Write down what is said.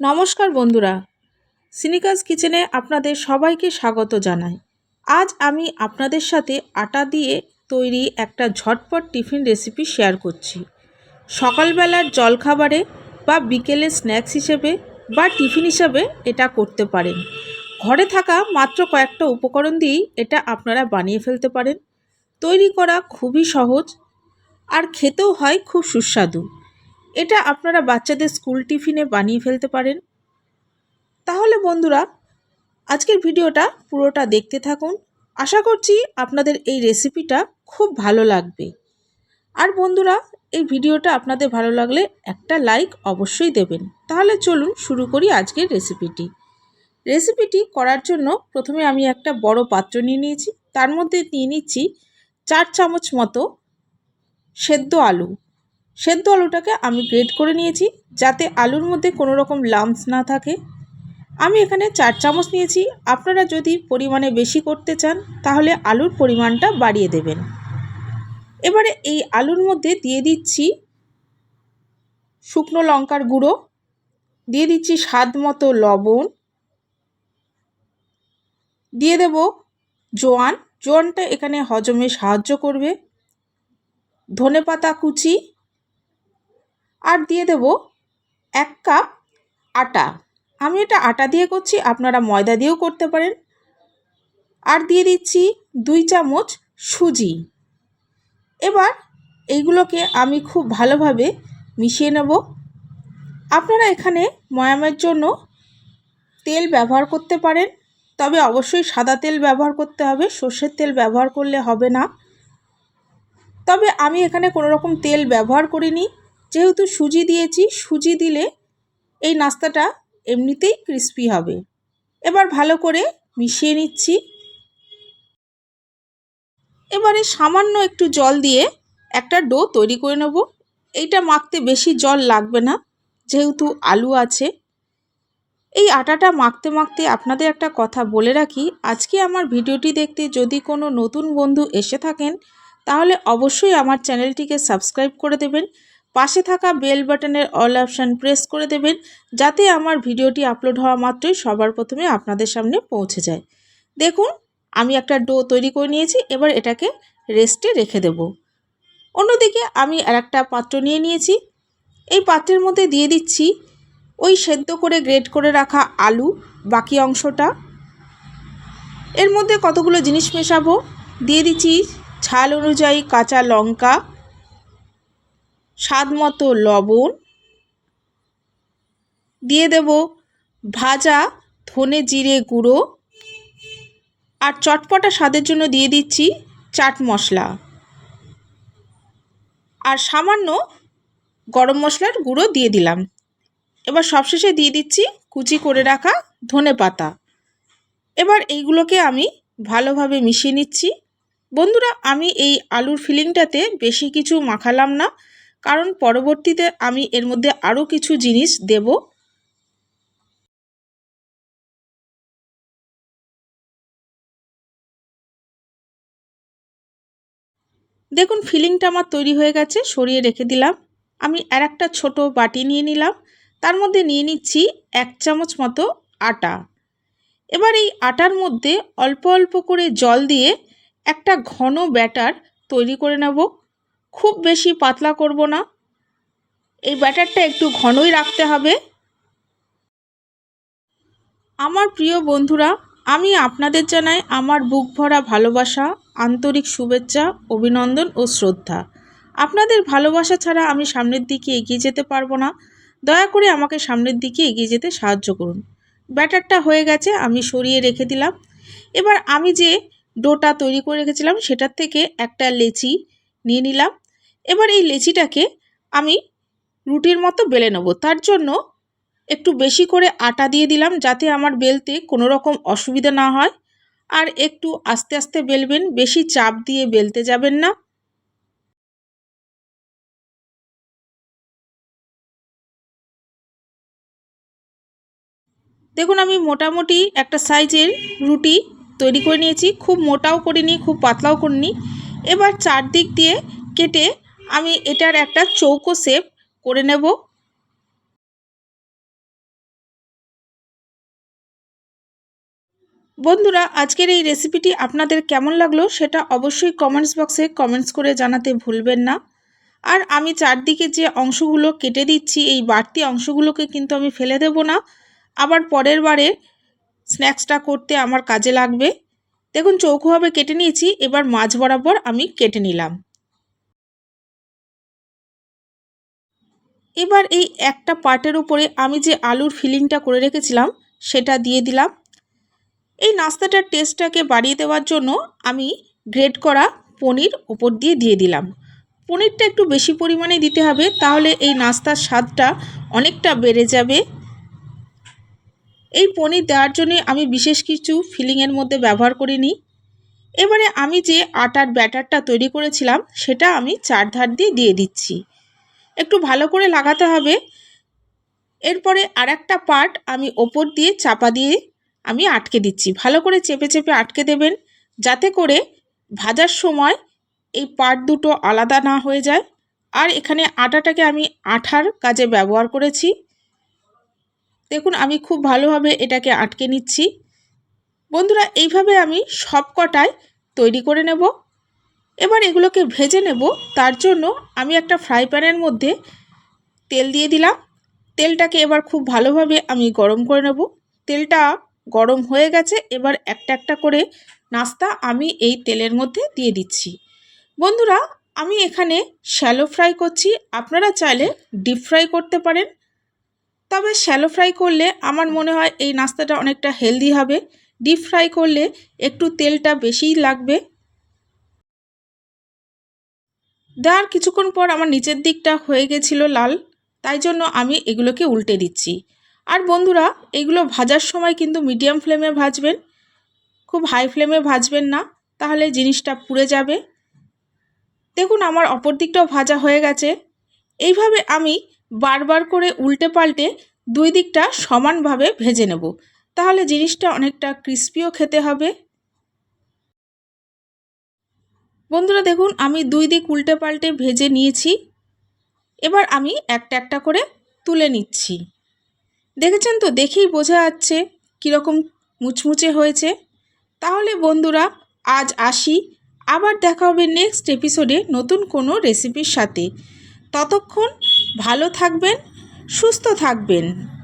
নমস্কার বন্ধুরা। সিনিকাস কিচেনে আপনাদের সবাইকে স্বাগত জানাই। আজ আমি আপনাদের সাথে আটা দিয়ে তৈরি একটা ঝটপট টিফিন রেসিপি শেয়ার করছি। সকালবেলার জলখাবারে বা বিকেলে স্ন্যাক্স হিসেবে বা টিফিন হিসেবে এটা করতে পারেন। ঘরে থাকা মাত্র কয়েকটা উপকরণ দিয়েই এটা আপনারা বানিয়ে ফেলতে পারেন। তৈরি করা খুবই সহজ আর খেতেও হয় খুব সুস্বাদু। এটা আপনারা বাচ্চাদের স্কুল টিফিনে বানিয়ে ফেলতে পারেন। তাহলে বন্ধুরা, আজকের ভিডিওটা পুরোটা দেখতে থাকুন। আশা করছি আপনাদের এই রেসিপিটা খুব ভালো লাগবে। আর বন্ধুরা, এই ভিডিওটা আপনাদের ভালো লাগলে একটা লাইক অবশ্যই দেবেন। তাহলে চলুন শুরু করি আজকের রেসিপিটি। রেসিপিটি করার জন্য প্রথমে আমি একটা বড় পাত্র নিয়ে নিয়েছি। তার মধ্যে নিয়ে নিচ্ছি চার চামচ মতো সেদ্ধ আলু। সেদ্ধ আলুটাকে আমি গ্রেড করে নিয়েছি যাতে আলুর মধ্যে কোনো রকম লাম্পস না থাকে। আমি এখানে চার চামচ নিয়েছি। আপনারা যদি পরিমাণে বেশি করতে চান, তাহলে আলুর পরিমাণটা বাড়িয়ে দেবেন। এবারে এই আলুর মধ্যে দিয়ে দিচ্ছি শুকনো লঙ্কার গুঁড়ো, দিয়ে দিচ্ছি স্বাদ মতো লবণ, দিয়ে দেব জোয়ান। জোয়ানটা এখানে হজমে সাহায্য করবে। ধনে পাতা কুচি আর দিয়ে দেব এক কাপ আটা। আমি এটা আটা দিয়ে করছি, আপনারা ময়দা দিয়েও করতে পারেন। আর দিয়ে দিচ্ছি দুই চামচ সুজি। এবার এইগুলোকে আমি খুব ভালোভাবে মিশিয়ে নেব। আপনারা এখানে ময়ামের জন্য তেল ব্যবহার করতে পারেন, তবে অবশ্যই সাদা তেল ব্যবহার করতে হবে, সর্ষের তেল ব্যবহার করলে হবে না। তবে আমি এখানে কোনো রকম তেল ব্যবহার করিনি। যেহেতু সুজি দিয়েছি, সুজি দিলে এই নাস্তাটা এমনিতেই ক্রিস্পি হবে। এবার ভালো করে মিশিয়ে নিচ্ছি। এবারে সামান্য একটু জল দিয়ে একটা ডো তৈরি করে নেব। এইটা মাখতে বেশি জল লাগবে না, যেহেতু আলু আছে। এই আটাটা মাখতে মাখতে আপনাদের একটা কথা বলে রাখি, আজকে আমার ভিডিওটি দেখতে যদি কোনো নতুন বন্ধু এসে থাকেন, তাহলে অবশ্যই আমার চ্যানেলটিকে সাবস্ক্রাইব করে দেবেন। পাশে থাকা বেল বাটনের অল অপশান প্রেস করে দেবেন, যাতে আমার ভিডিওটি আপলোড হওয়া মাত্রই সবার প্রথমে আপনাদের সামনে পৌঁছে যায়। দেখুন, আমি একটা ডো তৈরি করে নিয়েছি, এবার এটাকে রেস্টে রেখে দেব। অন্যদিকে আমি আর একটা পাত্র নিয়ে নিয়েছি। এই পাত্রের মধ্যে দিয়ে দিচ্ছি ওই সেদ্ধ করে গ্রেট করে রাখা আলু, বাকি অংশটা। এর মধ্যে কতগুলো জিনিস মেশাবো? দিয়ে দিচ্ছি ছাল অনুযায়ী কাঁচা লঙ্কা স্বাদ মতো লবণ দিয়ে দেব ভাজা ধনে জিরে গুঁড়ো আর চটপটা স্বাদের জন্য দিয়ে দিচ্ছি চাট মশলা আর সামান্য গরম মশলার গুঁড়ো দিয়ে দিলাম। এবার সবশেষে দিয়ে দিচ্ছি কুচি করে রাখা ধনে পাতা। এবার এইগুলোকে আমি ভালোভাবে মিশিয়ে নিচ্ছি। বন্ধুরা, আমি এই আলুর ফিলিংটাতে বেশি কিছু মাখালাম না। কারণ পরবর্তীতে আমি এর মধ্যে আরও কিছু জিনিস দেব। দেখুন ফিলিংটা আমার তৈরি হয়ে গেছে, সরিয়ে রেখে দিলাম। আমি আর একটা ছোটো বাটি নিয়ে নিলাম। তার মধ্যে নিয়ে নিচ্ছি এক চামচ মতো আটা। এবার এই আটার মধ্যে অল্প অল্প করে জল দিয়ে একটা ঘন ব্যাটার তৈরি করে নেব। খুব বেশি পাতলা করব না। এই ব্যাটারটা একটু ঘনই রাখতে হবে। আমার প্রিয় বন্ধুরা, আমি আপনাদের জানাই আমার বুক ভরা ভালোবাসা, আন্তরিক শুভেচ্ছা, অভিনন্দন ও শ্রদ্ধা। আপনাদের ভালোবাসা ছাড়া আমি সামনের দিকে এগিয়ে যেতে পারব না। দয়া করে আমাকে সামনের দিকে এগিয়ে যেতে সাহায্য করুন। ব্যাটারটা হয়ে গেছে, আমি সরিয়ে রেখে দিলাম। এবার আমি যে ডোটা তৈরি করে রেখেছিলাম, সেটার থেকে একটা লেচি নিয়ে নিলাম। এবার এই লেচিটাকে আমি রুটির মতো বেলে নেব। তার জন্য একটু বেশি করে আটা দিয়ে দিলাম যাতে আমার বেলতে কোনো রকম অসুবিধা না হয়। আর একটু আস্তে আস্তে বেলবেন, বেশি চাপ দিয়ে বেলতে যাবেন না। দেখুন, আমি মোটামুটি একটা সাইজের রুটি তৈরি করে নিয়েছি। খুব মোটাও করিনি, খুব পাতলাও করিনি। এবার চারদিক দিয়ে কেটে আমি এটার একটা চৌকো সেপ করে নেব। বন্ধুরা, আজকের এই রেসিপিটি আপনাদের কেমন লাগল সেটা অবশ্যই কমেন্টস বক্সে কমেন্টস করে জানাতে ভুলবেন না। আর আমি চারদিকে যে অংশগুলো কেটে দিচ্ছি, এই বাড়তি অংশগুলোকে কিন্তু আমি ফেলে দেব না। আবার পরের বারে স্ন্যাক্সটা করতে আমার কাজে লাগবে। দেখুন চৌকোভাবে কেটে নিয়েছি, এবার মাছ বরাবর আমি কেটে নিলাম। এবার এই একটা পার্টের উপরে আমি যে আলুর ফিলিংটা করে রেখেছিলাম, সেটা দিয়ে দিলাম। এই নাস্তাটার টেস্টটাকে বাড়িয়ে দেওয়ার জন্য আমি গ্রেড করা পনির ওপর দিয়ে দিয়ে দিলাম। পনিরটা একটু বেশি পরিমাণে দিতে হবে, তাহলে এই নাস্তার স্বাদটা অনেকটা বেড়ে যাবে। এই পনির দেওয়ার জন্য আমি বিশেষ কিছু ফিলিংয়ের মধ্যে ব্যবহার করিনি। এবারে আমি যে আটার ব্যাটারটা তৈরি করেছিলাম, সেটা আমি চারধার দিয়ে দিয়ে দিচ্ছি। একটু ভালো করে লাগাতে হবে। এরপরে আর একটা পার্ট আমি ওপর দিয়ে চাপা দিয়ে আমি আটকে দিচ্ছি। ভালো করে চেপে চেপে আটকে দেবেন যাতে করে ভাজার সময় এই পার্ট দুটো আলাদা না হয়ে যায়। আর এখানে আটাটাকে আমি আঠার কাজে ব্যবহার করেছি। দেখুন, আমি খুব ভালোভাবে এটাকে আটকে নিচ্ছি। বন্ধুরা, এইভাবে আমি সব কটায় তৈরি করে নেব। এবার এগুলোকে ভেজে নেব। তার জন্য আমি একটা ফ্রাই প্যানের মধ্যে তেল দিয়ে দিলাম। তেলটাকে এবার খুব ভালোভাবে আমি গরম করে নেব। তেলটা গরম হয়ে গেছে, এবার একটা একটা করে নাস্তা আমি এই তেলের মধ্যে দিয়ে দিচ্ছি। বন্ধুরা, আমি এখানে শ্যালো ফ্রাই করছি। আপনারা চাইলে ডিপ ফ্রাই করতে পারেন। তবে শ্যালো ফ্রাই করলে আমার মনে হয় এই নাস্তাটা অনেকটা হেলদি হবে। ডিপ ফ্রাই করলে একটু তেলটা বেশিই লাগবে। দেওয়ার কিছুক্ষণ পর আমার নিচের দিকটা হয়ে গেছিল লাল, তাই জন্য আমি এগুলোকে উল্টে দিচ্ছি। আর বন্ধুরা, এগুলো ভাজার সময় কিন্তু মিডিয়াম ফ্লেমে ভাজবেন, খুব হাই ফ্লেমে ভাজবেন না, তাহলে জিনিসটা পুড়ে যাবে। দেখুন, আমার অপর দিকটাও ভাজা হয়ে গেছে। এইভাবে আমি বারবার করে উল্টে পাল্টে দুই দিকটা সমানভাবে ভেজে নেব, তাহলে জিনিসটা অনেকটা ক্রিস্পিও খেতে হবে। বন্ধুরা দেখুন, আমি দুই দিক উল্টে পাল্টে ভেজে নিয়েছি। এবার আমি একটা একটা করে তুলে নিচ্ছি। দেখেছেন তো? দেখেই বোঝা যাচ্ছে কীরকম মুচমুচে হয়েছে। তাহলে বন্ধুরা, আজ আসি। আবার দেখা হবে নেক্সট এপিসোডে নতুন কোনো রেসিপির সাথে। ততক্ষণ ভালো থাকবেন, সুস্থ থাকবেন।